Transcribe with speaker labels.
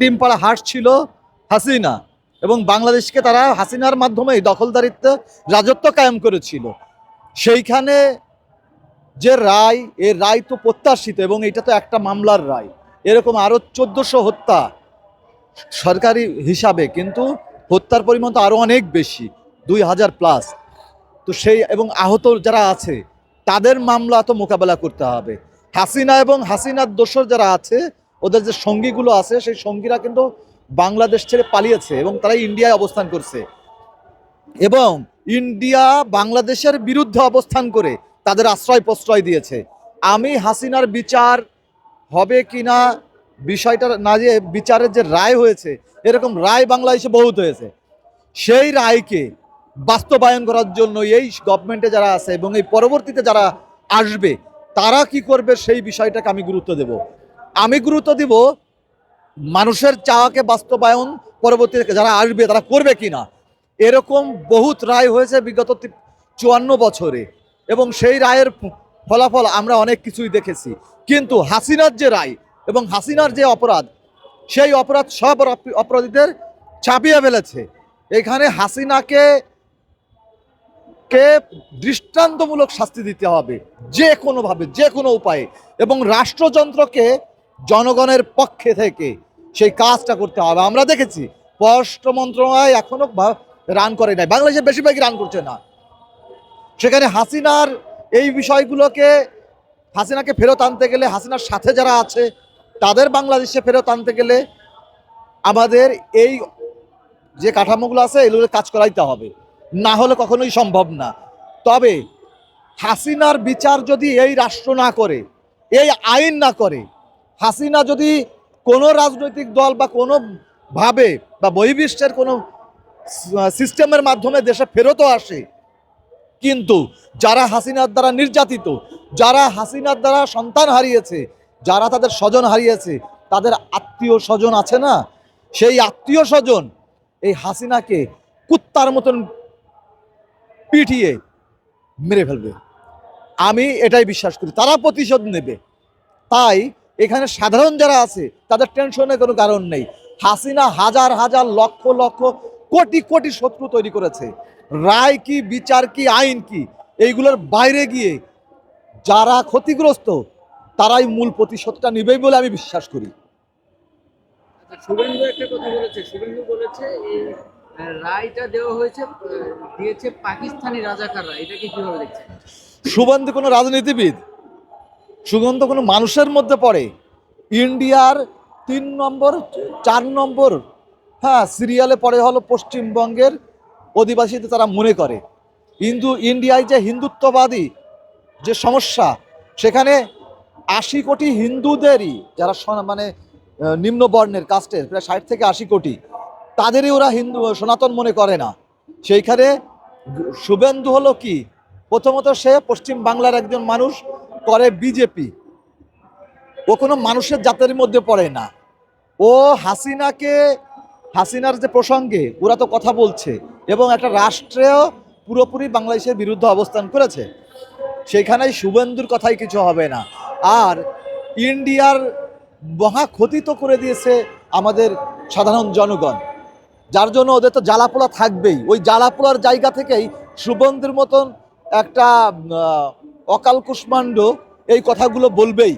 Speaker 1: টিমপাড়া হাট ছিল হাসিনা এবং বাংলাদেশকে তারা হাসিনার মাধ্যমে দখলদারিত্ব, রাজত্ব কায়েম করেছিল। সেইখানে যে রায় এর রায় তো প্রত্যাশিত এবং এটা তো একটা মামলার রায়। এরকম আরও চোদ্দোশো হত্যা সরকারি হিসাবে কিন্তু হত্যার পরিমাণ তো আরও অনেক বেশি, দুই হাজার প্লাস। তো সেই এবং আহত যারা আছে, তাদের মামলা তো মোকাবেলা করতে হবে। হাসিনা এবং হাসিনার দোষর যারা আছে ওদের যে সঙ্গীগুলো আছে, সেই সঙ্গীরা কিন্তু বাংলাদেশ ছেড়ে পালিয়েছে এবং তারা ইন্ডিয়ায় অবস্থান করছে। এবং ইন্ডিয়া বাংলাদেশের বিরুদ্ধে অবস্থান করে তাদের আশ্রয় প্রশ্রয় দিয়েছে। আমি হাসিনার বিচার হবে কিনা, বিষয়টা না যে বিচারের যে রায় হয়েছে, এরকম রায় বাংলাদেশে বহুত হয়েছে। সেই রায়কে বাস্তবায়ন করার জন্য এই গভর্নমেন্টে যারা আছে এবং এই পরবর্তীতে যারা আসবে, তারা কি করবে সেই বিষয়টাকে আমি গুরুত্ব দেব। আমি গুরুত্ব দিব মানুষের চাওয়াকে বাস্তবায়ন পরবর্তীতে যারা আসবে, তারা করবে কিনা এরকম বহুত রায় হয়েছে বিগত চুয়ান্ন বছরে। এবং সেই রায়ের ফলাফল আমরা অনেক কিছুই দেখেছি। কিন্তু হাসিনার যে রায় এবং হাসিনার যে অপরাধ, সেই অপরাধ সব অপরাধীদের চাপিয়ে ফেলেছে। এখানে হাসিনাকে কে দৃষ্টান্তমূলক শাস্তি দিতে হবে, যে কোনোভাবে, যে কোনো উপায়ে। এবং রাষ্ট্রযন্ত্রকে জনগণের পক্ষে থেকে সেই কাজটা করতে হবে। আমরা দেখেছি, পররাষ্ট্র মন্ত্রণালয় এখনও রান করে নাই। বাংলাদেশে বেশিরভাগই রান করছে না। সেখানে হাসিনার এই বিষয়গুলোকে, হাসিনাকে ফেরত আনতে গেলে, হাসিনার সাথে যারা আছে, তাদের বাংলাদেশে ফেরত আনতে গেলে আমাদের এই যে কাঠামোগুলো আছে এগুলো কাজ করাইতে হবে। না হলে কখনোই সম্ভব না। তবে হাসিনার বিচার যদি এই রাষ্ট্র না করে, এই আইন না করে হাসিনা যদি কোনো রাজনৈতিক দল বা কোনো ভাবে বা বহির্বিশ্বের কোনো সিস্টেমের মাধ্যমে দেশে ফেরতও আসে, কিন্তু যারা হাসিনার দ্বারা নির্যাতিত, যারা হাসিনার দ্বারা সন্তান হারিয়েছে, যারা তাদের স্বজন হারিয়েছে, তাদের আত্মীয় স্বজন আছে না? সেই আত্মীয় স্বজন এই হাসিনাকে কুত্তার মতন পিটিয়ে মেরে ফেলবে। আমি এটাই বিশ্বাস করি, তারা প্রতিশোধ নেবে। তাই এখানে সাধারণ যারা আছে তাদের টেনশনের কোনো কারণ নেই। হাসিনা হাজার হাজার লক্ষ লক্ষ কোটি কোটি শত্রু তৈরি করেছে। রায় কি বিচার কি আইন কি এইগুলোর বাইরে গিয়ে যারা ক্ষতিগ্রস্ত তারাই মূল প্রতিশোধটা নেবেই বলে আমি বিশ্বাস করি।
Speaker 2: আচ্ছা, শুভেন্দু একটা কথা বলেছে। শুভেন্দু বলেছে এই রায়টা দেওয়া হয়েছে দিয়েছে পাকিস্তানি রাজাকাররা। এটাকে কীভাবে দেখছেন?
Speaker 1: সুগন্ধ কোনো রাজনীতিবিদ? সুগন্ধ কোনো মানুষের মধ্যে পড়ে। ইন্ডিয়ার তিন নম্বর চার নম্বর হ্যাঁ সিরিয়ালে পড়ে হলো পশ্চিমবঙ্গের অধিবাসীদের তারা মনে করে। হিন্দু ইন্ডিয়ায় যে হিন্দুত্ববাদী যে সমস্যা সেখানে আশি কোটি হিন্দুদেরই যারা মানে আহ, নিম্ন বর্ণের কাস্টের প্রায় ষাট থেকে আশি কোটি তাদেরই ওরা হিন্দু সনাতন মনে করে না। সেইখানে শুভেন্দু হলো কি? প্রথমত সে পশ্চিম বাংলার একজন মানুষ করে বিজেপি ও কোনো মানুষের জাতের মধ্যে পড়ে না। ও হাসিনাকে, হাসিনার যে প্রসঙ্গে ওরা তো কথা বলছে এবং একটা রাষ্ট্রেও পুরোপুরি বাংলাদেশের বিরুদ্ধে অবস্থান করেছে। সেখানেই শুভেন্দুর কথাই কিছু হবে না। আর ইন্ডিয়ার মহা ক্ষতি তো করে দিয়েছে আমাদের সাধারণ জনগণ। যার জন্য ওদের তো জ্বালাপোলা থাকবেই। ওই জ্বালাপোলার জায়গা থেকেই সুবন্ধের মতন একটা অকাল কুষ্মাণ্ড এই কথাগুলো বলবেই।